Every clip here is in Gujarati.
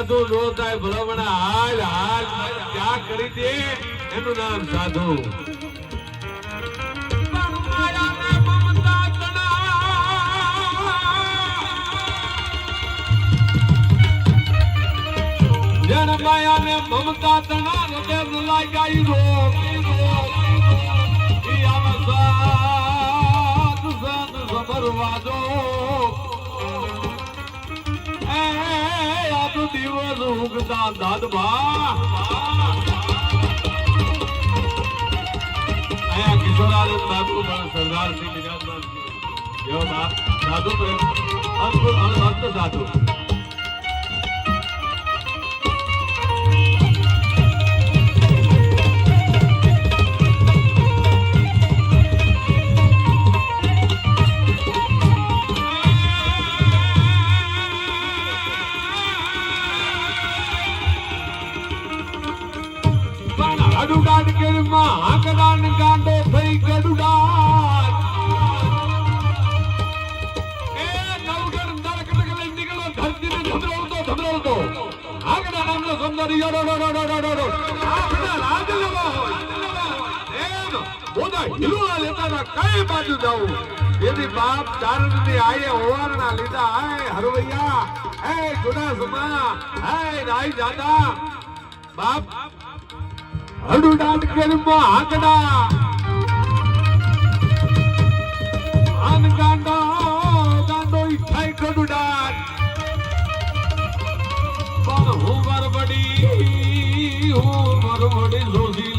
સાધુ થાય, ભલામણા હાલ હાલ ક્યાં કરી દે? એનું નામ સાધુ. પણ માયા ને મમતા તણા હૃદય લાગ્યા દિવસ ઉગતા દાદબા અહીંયા કિશોરાનંદ બાપુ પણ સરદારસિંહ સિંહ નિજામદાર એવો બાપ સાધુ પ્રેમ. સાધુ. પણ હડુડાટ કેરમાં આંકડાન ગાંડો થઈ ગડુડાટ એ નવગર નરકટક લઈ નીકળો, ધરતીને ધબરાવતો ધબરાવતો આંકડા નામનો સુંદર યો ડો ડો ડો ડો ડો રો રાજ લેવા હોય. એમ બોધા હિલુણા લેતા કઈ બાજુ જાવું? એની બાપ ચારણની આયે હોવારના લીધા. હે હરવૈયા. હે ગુનાસમા હે રાઈ જાદા બાપ હડુડાટ કેરમાં આંકડા આન ગાંડો ગાંડો ઈ થાય ગડુડાટ પણ હું વરવડી હું વરવડી જોશી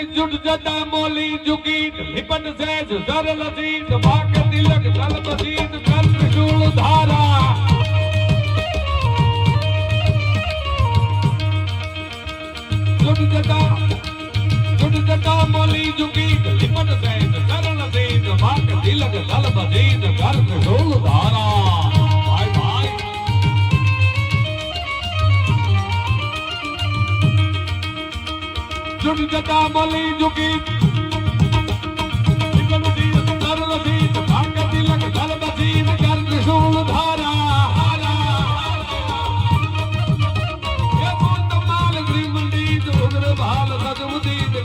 એ જુટ જતા મોલી જુગી લિપટ સેજ સરલ જીત વાક તિલક જલ બસીત કલ ત્રિશૂળ ધારા. જુટ જતા જુટ જટા મોલી જુગી લિપટ સેજ સરલ જીત વાક તિલક જલ બસીત કલ ત્રિશૂળ ધારા.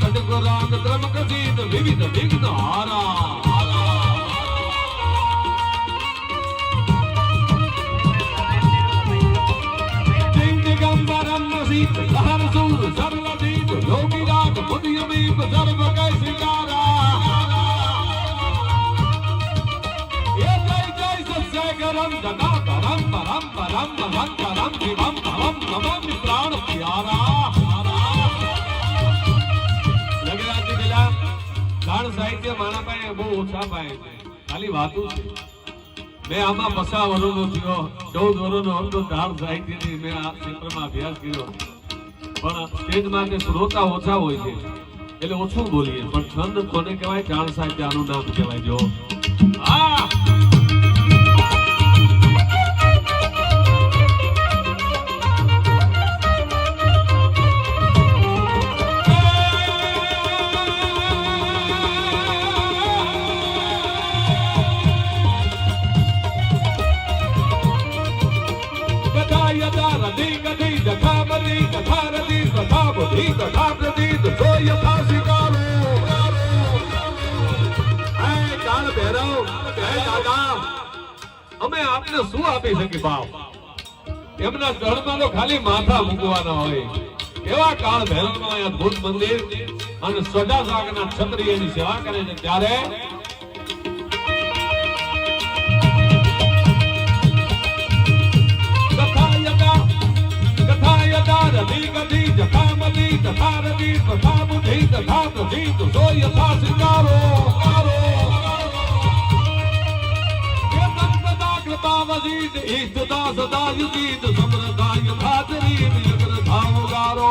કટક રાગ ત્રમક સીત વિવિધ વિઘ્ન હારા. પણ સ્ટેજ ઓછા હોય છે. એટલે ઓછું બોલીએ, પણ છંદ કોને કહેવાય? જાણ સાહિત્ય આનું નામ કહેવાય જો બધી તથા પ્રતીત તો યથા સ્વીકારો કાળ ભૈરવ હે દાદા અમે આપને શું આપી શકી બાપ? એમના ચરણમાં તો ખાલી માથા મૂકવાના હોય. એવા કાળ અહીં અદ્ભુત મંદિર અને સજા સાગના છત્રી એની સેવા કરે છે. ત્યારે રતિ ગતિ જથા મતિ તથા રતિ તથા બુદ્ધિ તથા પ્રથિત સો યથા સદા કૃપાવસીત ઈષ્ટતા સદા યુગીત સમૃદ્ધા યથા ચરીત યગ્રથા ઉગારો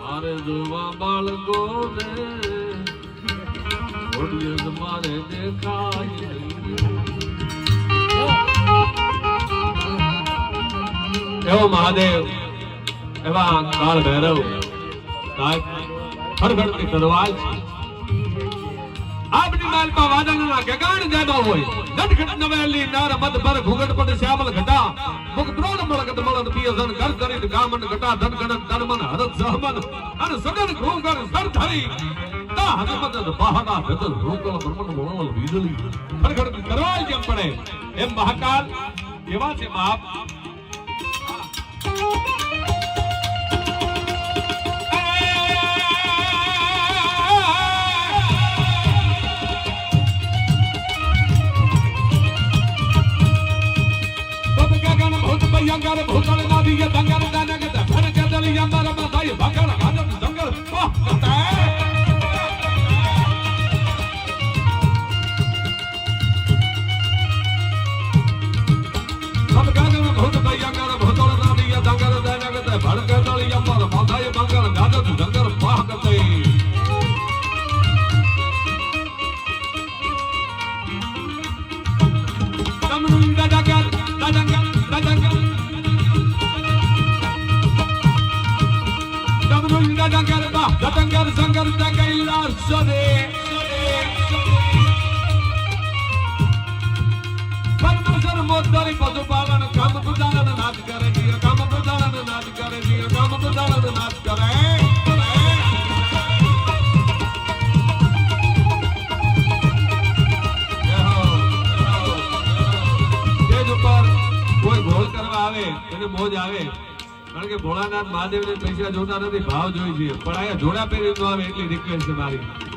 મારે જોવા બાળકો ને ઓડિયન્સ મારે દેખાય એવો મહાદેવ. એવા કાળ ભૈરવ તલવાર છે. આપની માલપા વાદળના ગગાણ જેમાં હોય. નટખટ નવેલી, નાર મત પર ઘુગટ પડ શ્યામલ, ઘટા, મુખ દ્રોણ મળગત મળન પિયસન કર કરી ગામન, ઘટા, ધન ગણન તનમન હરત, સહમન, અન, સગન, ઘુગર સર ધરી તા, હનુમત, બહાના ગત રોકલ બ્રહ્મણ મોણલ વીજળી હરગડ કરવાલ જેમ પડે, એમ મહાકાલ, એવા છે બાપ. ભયંકર ભૂતળ નાદિય દંગલ દનગ ધન ગદલ યમર મદાય ભગણ હદમ Dangal dadagal sangal dagailar sode. પરમેશ્વર મોદરી પશુ પાલન કામ પુજાલન નાદ કરે જીય કામ પુજાલન નાદ કરે જીય કામ પુજાલન નાદ કરે ઉપર કોઈ ઘોળ કરવા આવે એને મોજ આવે કારણ કે ભોળાનાથ મહાદેવને પૈસા જોતા નથી, ભાવ જોઈ છે પણ અહીંયા જોડા પહેરી આવે એટલી રિક્વેસ્ટ છે મારી.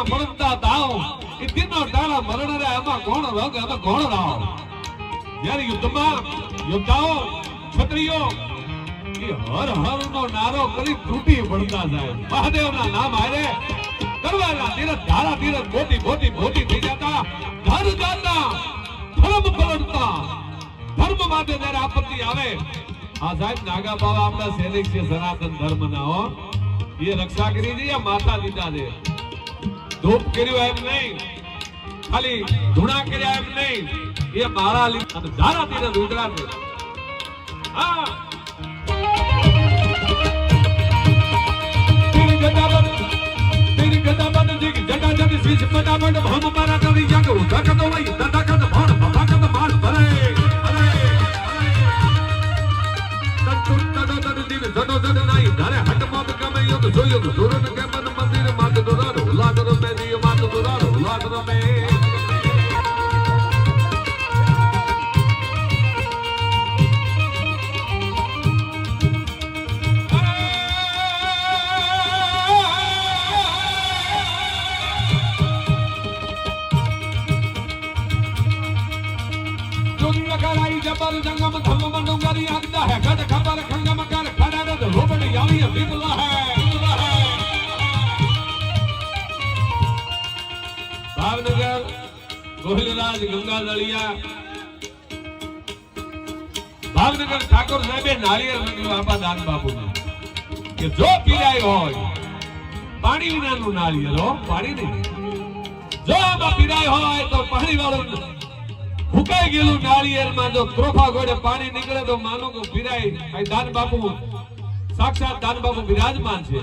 પ્રિયા મળતા દાવ એ તીનો ડાળા મરણરે આમાં કોણ રંગ, આમાં કોણ રાવ. જ્યારે યુદ્ધમાં યોદ્ધાઓ, ક્ષત્રિયો એ હર હર નો નારો કરી તૂટી પડતા જાય. મહાદેવના નામ હારે કરવાના તીરથ ધારા તીરથ મોટી મોટી મોટી થઈ જતા ધર જાતા ધર્મ પલટતા ધર્મ માટે જયારે આપત્તિ આવે આ સાહેબ, નાગા બાબા આપણા સૈનિક છે, સનાતન ધર્મ ના હો. એ રક્ષા કરી છે માતા દીધા છે. ધૂપ કર્યું એમ નહીં. ખાલી ધૂણા કર્યા એમ નહીં. એ મારા લીધા ધારા તેરી યુગ જોયો સુરન કે મંદિર માત દુરાર रोबड़ यावी बिगला है बिगला है ભાવનગર ગોહિલરાજ ગંગા દળિયા ભાવનગર ઠાકોર સાહેબે નાળિયેર મંડ્યું આપા દાન બાપુને કે જો પીરાય હોય પાણી વિનાનું નાળિયેર હો પાણી નહીં જો આમાં પીરાય હોય તો પાણી વાળું ફૂંકાઈ ગયેલું નાળિયેરમાં જો ત્રોફા ગોળે પાણી નીકળે તો માનો કે પીરાય આ દાન બાપુ સાક્ષાત દાન બાપુ બિરાજમાન છે.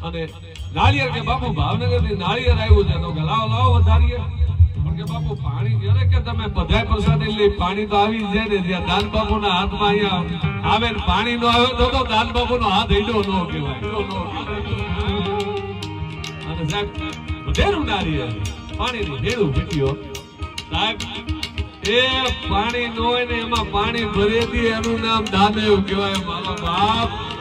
અને નાળિયેર કે બાપુ ભાવનગરથી નાળિયેર આવ્યું છે. તો કે લાવો વધારીએ. પણ જ્યારે કે ને. એ પાણી નો ને એમાં પાણી ભરી દી એનું નામ દાદેવ કહેવાય. મારો બાપ.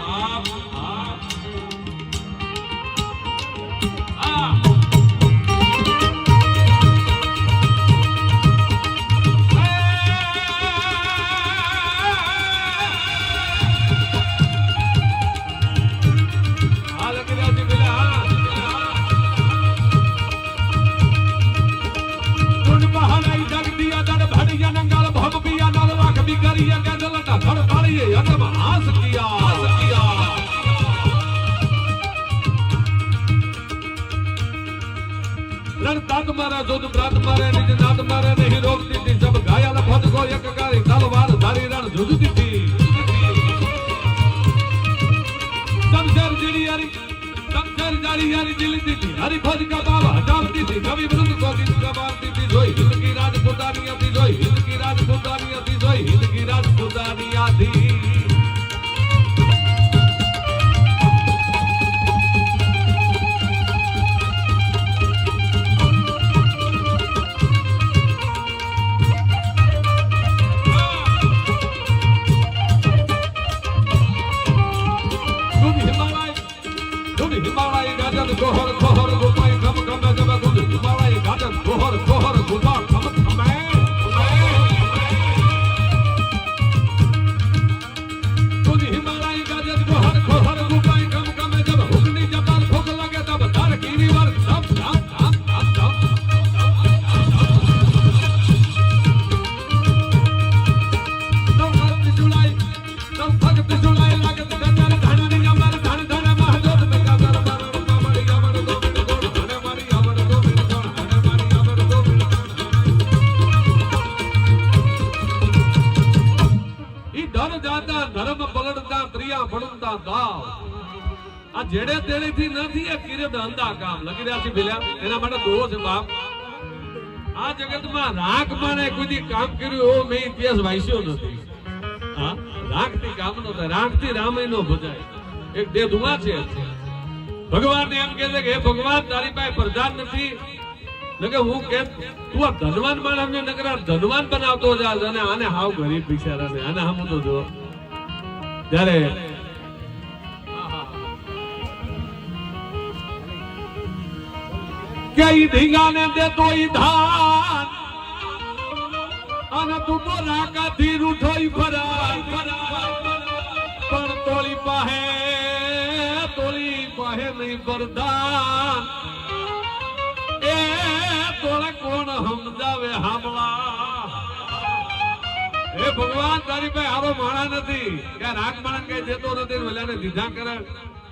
યારી દિલી દીધી હરી ફોજ કા બાવા હટાવતી હતી. કવિ વૃંદ કો ગીત ગવાતી હતી. જોઈ જિંદગી કી હતી જેડે તેડે થી નથી એ કિરે ધંધા કામ. લખી રહ્યા છે ભીલા. એના માટે દોહો છે બાપ. આ જગતમાં રાગ માને કોઈ કામ કર્યું એવો મેં ઇતિહાસ વાંચ્યો નથી. હા? રાખથી કામ નો થાય. રાખથી રામય નો ભજાય. એક બે દુઆ છે. ભગવાન એમ કે છે કે ભગવાન, તારી પાસે પ્રધાન નથી. નકે હું કેમ? તું આ ધનવાન માણસને નકરા ધનવાન બનાવતો જા. અને આને હાવ ગરીબ બિચારાને. આને હમ તો જો. ત્યારે કે ઈ ઢીંગાને દેતો ઈ ધાન. અને તું તો રાકાથી રૂઠો ઈ ફરાર. પણ તોળી પાહે તોળી પાહે નહીં બરદાન એ તોળે કોણ સમજાવે હામળા? હે ભગવાન, તારી પાસે આવો માણા નથી. કે રાગ માણ કઈ દેતો નથી ને ઓલાને દીધા કરે.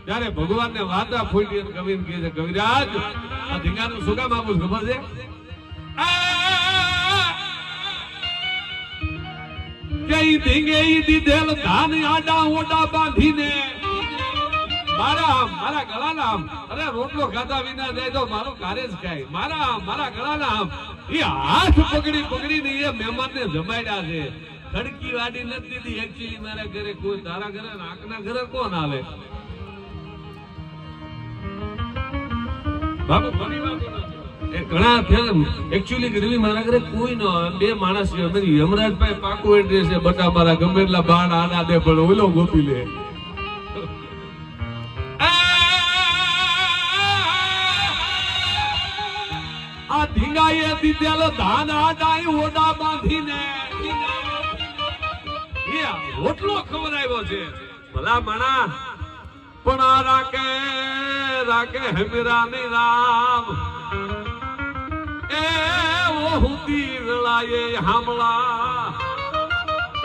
ત્યારે ભગવાન ને વાદા ફૂટી અને કહે છે કવિરાજ આ ધીંગાનું શું કામ આપું ખબર છે કઈ ધીંગે દીધેલ ધાન આડા ઓડા બાંધીને મારા આમ, મારા ગળાના આમ અરે રોટલો ખાતા વિના જાય તો મારું કાર્ય જ ખાય મારા આમ, મારા ગળાના આમ એ હાથ પકડી પકડીને એ મહેમાનને જમાડ્યા છે ખડકી વાડી નથી દીધી એકચ્યુઅલી મારા ઘરે કોઈ તારા ઘરે આંકના ઘરે કોણ આવે ગોપી લે. આ ધીંગાએ દીધેલ ધાન બાંધીને. એ રોટલો ખવડાવ્યો છે. ભલા મણા પણ આ રાખે રાકે હેમેરા ની રામ. એ હુંદી વેળાએ હામળા.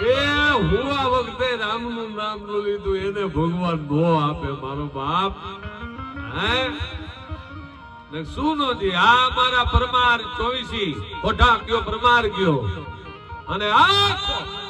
એ હું આ વખતે રામનું નામનું લીધું, એને ભગવાન નો આપે મારો બાપ. હે? ને શું નો જી આ મારા પરમાર ચોવીસી, ઓઢા ગયો પરમાર ગયો અને આખો